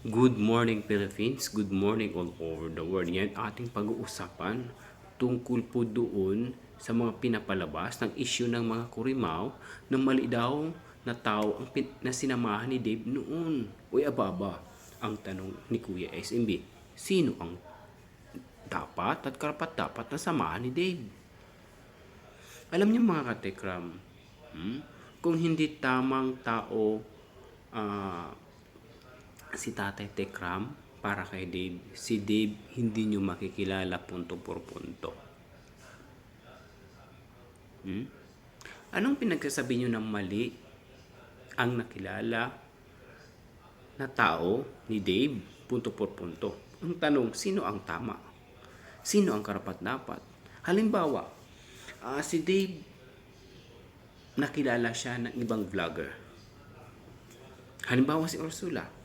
Good morning Philippines, good morning all over the world. Yan ating pag-uusapan tungkol po doon sa mga pinapalabas ng issue ng mga kurimaw na mali daw na tao ang pin- na sinamahan ni Dave noon. Uy ababa, ang tanong ni Kuya SMB, sino ang dapat at karapat dapat na samahan ni Dave? Alam niyo mga katekram, hmm? kung hindi tamang tao ah, si Tatay Tekram para kay Dave. Si Dave hindi nyo makikilala punto por punto. Hmm? Anong pinagsasabi nyo ng mali ang nakilala na tao ni Dave punto por punto? Ang tanong, sino ang tama? Sino ang karapat-dapat? Halimbawa, ah, si Dave nakilala siya ng ibang vlogger. Halimbawa si Ursula.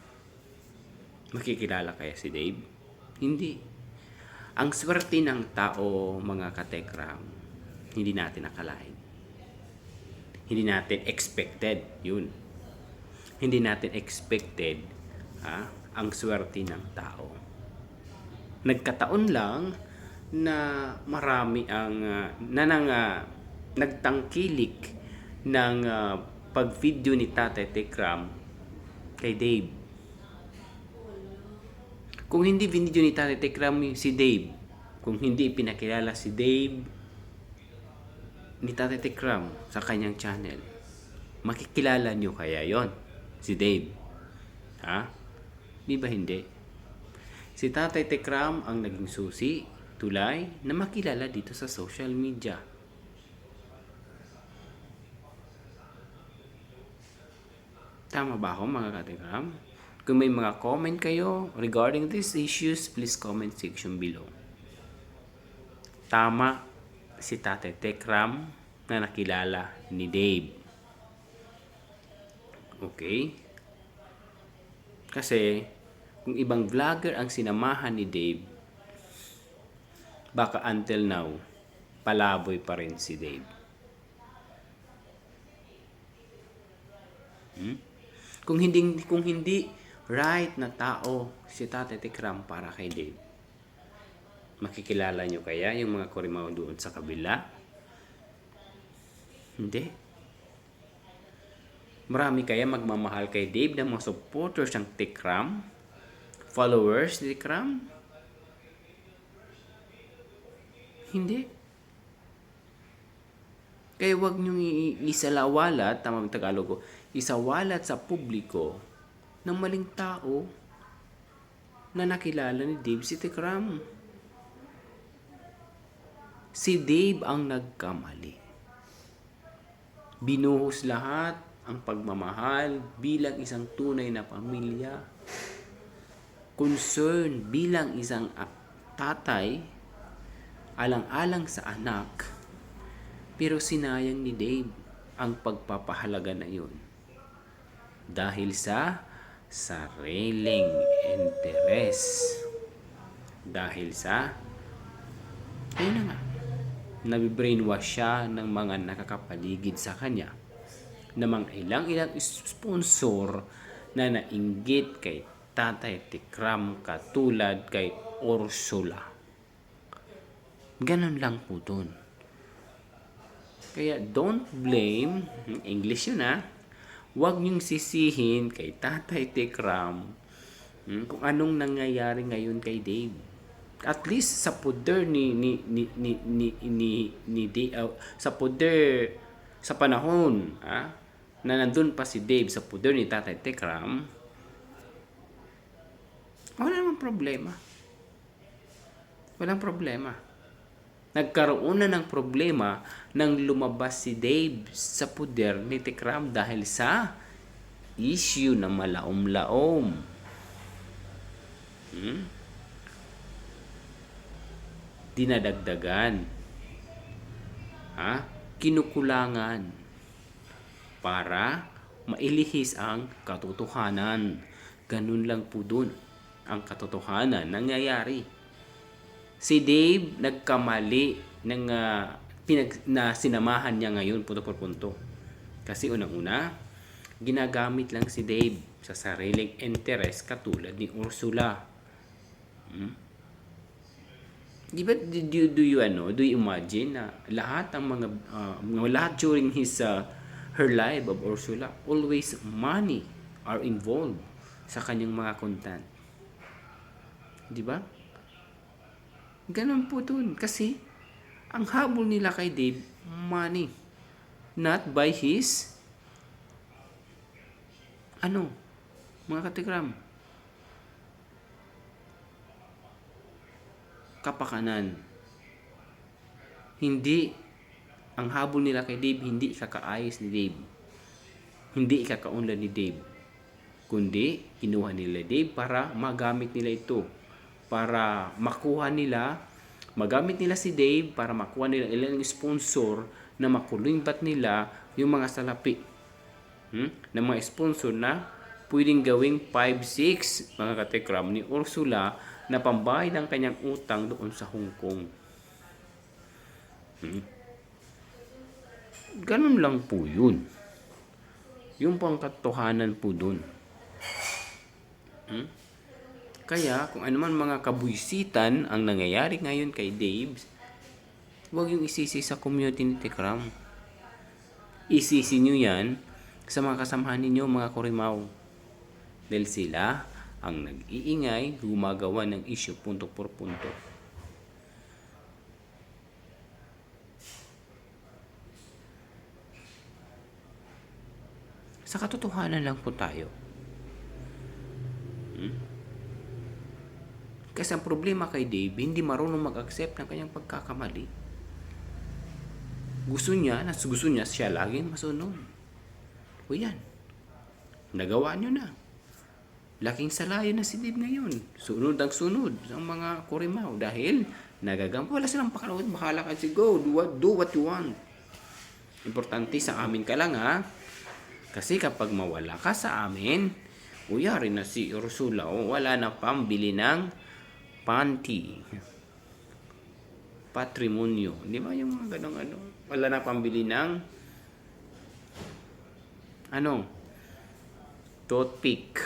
Makikilala kaya si Dave? Hindi. Ang swerte ng tao, mga katekram, hindi natin nakalain. Hindi natin expected, yun. Hindi natin expected ha, ang swerte ng tao. Nagkataon lang na marami ang ah, na ah, nagtangkilik ng ah, pag-video ni Tatay Tekram kay Dave. Kung hindi video ni Tatay Tekram si Dave, kung hindi pinakilala si Dave ni Tatay Tekram sa kanyang channel, makikilala nyo kaya yon si Dave. Ha? Di ba hindi? Si Tatay Tekram ang naging susi, tulay, na makilala dito sa social media. Tama ba ako mga katekram? Kung may mga comment kayo regarding these issues, please comment section below. Tama si Tate Tekram na nakilala ni Dave. Okay? Kasi, kung ibang vlogger ang sinamahan ni Dave, baka until now, palaboy pa rin si Dave. Hmm? Kung hindi kung hindi right na tao si Tate Tikram para kay Dave. Makikilala nyo kaya yung mga kurimaw doon sa kabila? Hindi. Marami kaya magmamahal kay Dave ng mga supporters ng Tikram? Followers ni Tikram? Hindi. Kaya wag niyong isalawalat, tama ang Tagalog ko, isawalat sa publiko ng maling tao na nakilala ni Dave si Tikram. Si Dave ang nagkamali. Binuhos lahat ang pagmamahal bilang isang tunay na pamilya. Concern bilang isang tatay, alang-alang sa anak, pero sinayang ni Dave ang pagpapahalaga na yun. Dahil sa sariling interes. Dahil sa, ayun na nga, nabibrainwash siya ng mga nakakapaligid sa kanya na mga ilang-ilang sponsor na nainggit kay Tatay Tikram katulad kay Ursula. Ganon lang po dun. Kaya don't blame, English yun ha, huwag niyong sisihin kay Tatay Tikram hmm, kung anong nangyayari ngayon kay Dave. At least sa poder ni ni ni ni ni ni, ni Dave, uh, sa poder sa panahon ha, na nandun pa si Dave sa poder ni Tatay Tikram, wala namang problema. Walang problema nagkaroon na ng problema nang lumabas si Dave sa puder ni Tikram dahil sa issue na malaom-laom. Hmm? Dinadagdagan. Ha? Kinukulangan para mailihis ang katotohanan. Ganun lang po dun ang katotohanan nangyayari si Dave nagkamali ng ah, pinag na sinamahan niya ngayon punto por punto. Kasi unang-una, ginagamit lang si Dave sa sariling interes katulad ni Ursula. Hmm? Di ba, do, do, do you ano, do you imagine na lahat ng mga, uh, lahat during his, uh, her life of Ursula, always money are involved sa kanyang mga content. Di ba? Ganun po dun. Kasi, ang habol nila kay Dave, money. Not by his, ano, mga katikram, kapakanan. Hindi, ang habol nila kay Dave, hindi ikakaayos ni Dave. Hindi ikakaunlad ni Dave. Kundi, kinuha nila Dave para magamit nila ito. Para makuha nila, magamit nila si Dave para makuha nila ilang sponsor na makulingbat nila yung mga salapi. Hmm? ng mga sponsor na pwedeng gawing 5-6 mga katekram ni Ursula na pambayad ng kanyang utang doon sa Hong Kong. Hmm? Ganun lang po yun. Yung pang katotohanan po dun. Hmm? Kaya, kung ano man mga kabuisitan ang nangyayari ngayon kay Dave, huwag yung isisi sa community ni Tekram. Isisi nyo yan sa mga kasamahan ninyo, mga kurimaw. Dahil sila ang nag-iingay, gumagawa ng issue punto por punto. Sa katotohanan lang po tayo. Kasi ang problema kay Dave, hindi marunong mag-accept ng kanyang pagkakamali. Gusto niya, nas gusto niya siya laging masunod. O yan. Nagawa niyo na. Laking salayo na si Dave ngayon. Sunod ang sunod ang mga kurimaw dahil nagagampo. Wala silang pakalawin. Bahala ka si go. Do what, do what you want. Importante sa amin ka lang ha. Kasi kapag mawala ka sa amin, uyari na si Ursula o wala na pambili ng panty. Patrimonyo. Di ba yung mga ganong ano? Wala na pambili ng ano? Toothpick.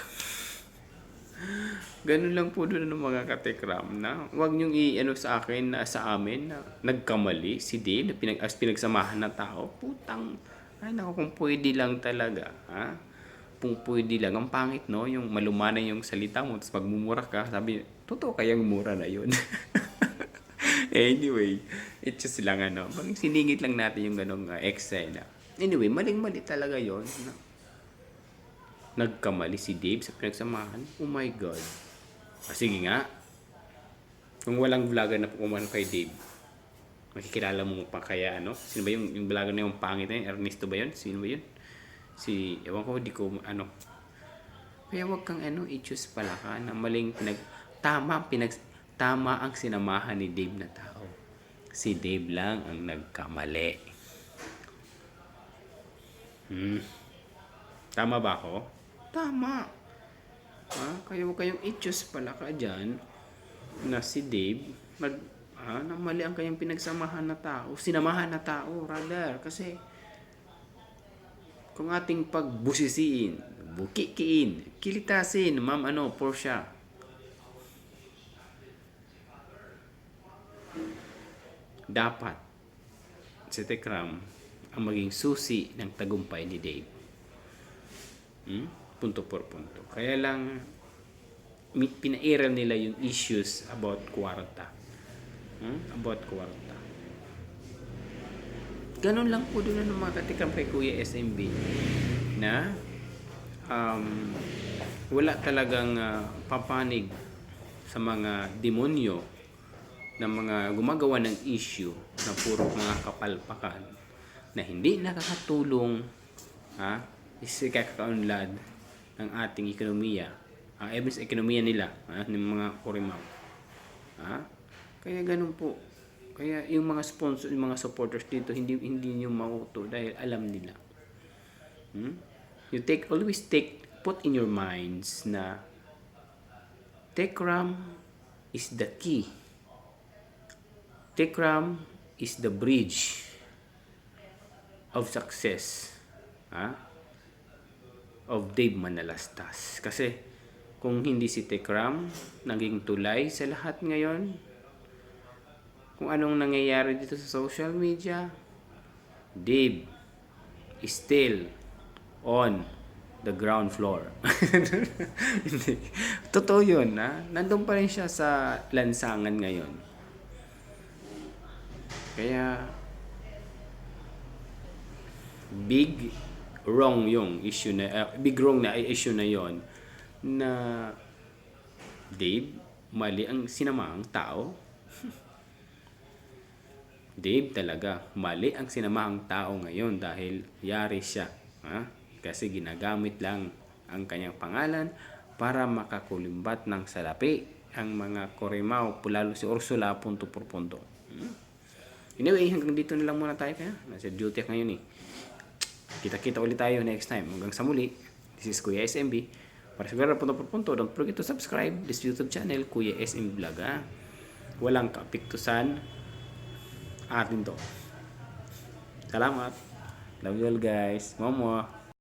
Ganun lang po doon ng mga katekram na wag niyong i-ano sa akin na sa amin na nagkamali si Dave na pinag as pinagsamahan na tao. Putang ay nako kung pwede lang talaga, ha? Kung pwede lang. Ang pangit, no? Yung malumanay yung salita mo, tapos magmumura ka, sabi, totoo kayang mura na yun. anyway, it's just lang ano, siningit lang natin yung ganong uh, eksena. Anyway, maling-mali talaga yon no? Nagkamali si Dave sa pinagsamahan. Oh my God. Ah, sige nga. Kung walang vlogger na pukumano kay Dave, makikilala mo pa kaya ano? Sino ba yung, yung vlogger na yung pangit na yun? Ernesto ba yun? Sino ba yun? Si, ewan ko, di ko, ano. Kaya wag kang ano, i-choose pala ka na maling pinag, tama, pinag, tama ang sinamahan ni Dave na tao. Si Dave lang ang nagkamali. Hmm. Tama ba ako? Tama. Ha? Kaya huwag kayong i-choose pala ka dyan na si Dave mag, ha, na mali ang kanyang pinagsamahan na tao, sinamahan na tao, rather. Kasi kung ating pagbusisiin, bukikiin, kilitasin, ma'am ano, Porsche, dapat si Tekram ang maging susi ng tagumpay ni Dave. Hmm? Punto por punto. Kaya lang, pinairal nila yung issues about kwarta. Hmm? About kwarta. Ganun lang po doon ng mga katikam kay Kuya SMB na um, wala talagang uh, papanig sa mga demonyo na mga gumagawa ng issue na puro mga kapalpakan na hindi nakakatulong ha, is kakaunlad ng ating ekonomiya ang sa ekonomiya nila ha, ng mga kurimaw ha? kaya ganun po kaya yung mga sponsor yung mga supporters dito hindi hindi niyo mauto dahil alam nila hmm? you take always take put in your minds na Tekram is the key Tekram is the bridge of success. Ha? of Dave Manalastas. Kasi kung hindi si Tekram, naging tulay sa lahat ngayon. Kung anong nangyayari dito sa social media, Dave is still on the ground floor. Totoo yun, ha? Nandun pa rin siya sa lansangan ngayon. Kaya, big wrong yung issue na, uh, big wrong na issue na yon na Dave, mali ang sinamaang tao. Dave talaga, mali ang sinamahang tao ngayon dahil yari siya. Ha? Kasi ginagamit lang ang kanyang pangalan para makakulimbat ng salapi ang mga Korimao, lalo si Ursula punto por punto. Anyway, hanggang dito na lang muna tayo kaya. Nasa duty ngayon eh. Kita-kita ulit tayo next time. Hanggang sa muli, this is Kuya SMB. Para sa gara punto por punto, don't forget to subscribe this YouTube channel, Kuya SMB Vlog. Ha? Walang kapiktusan atin to. Salamat. Love you all guys. Momo.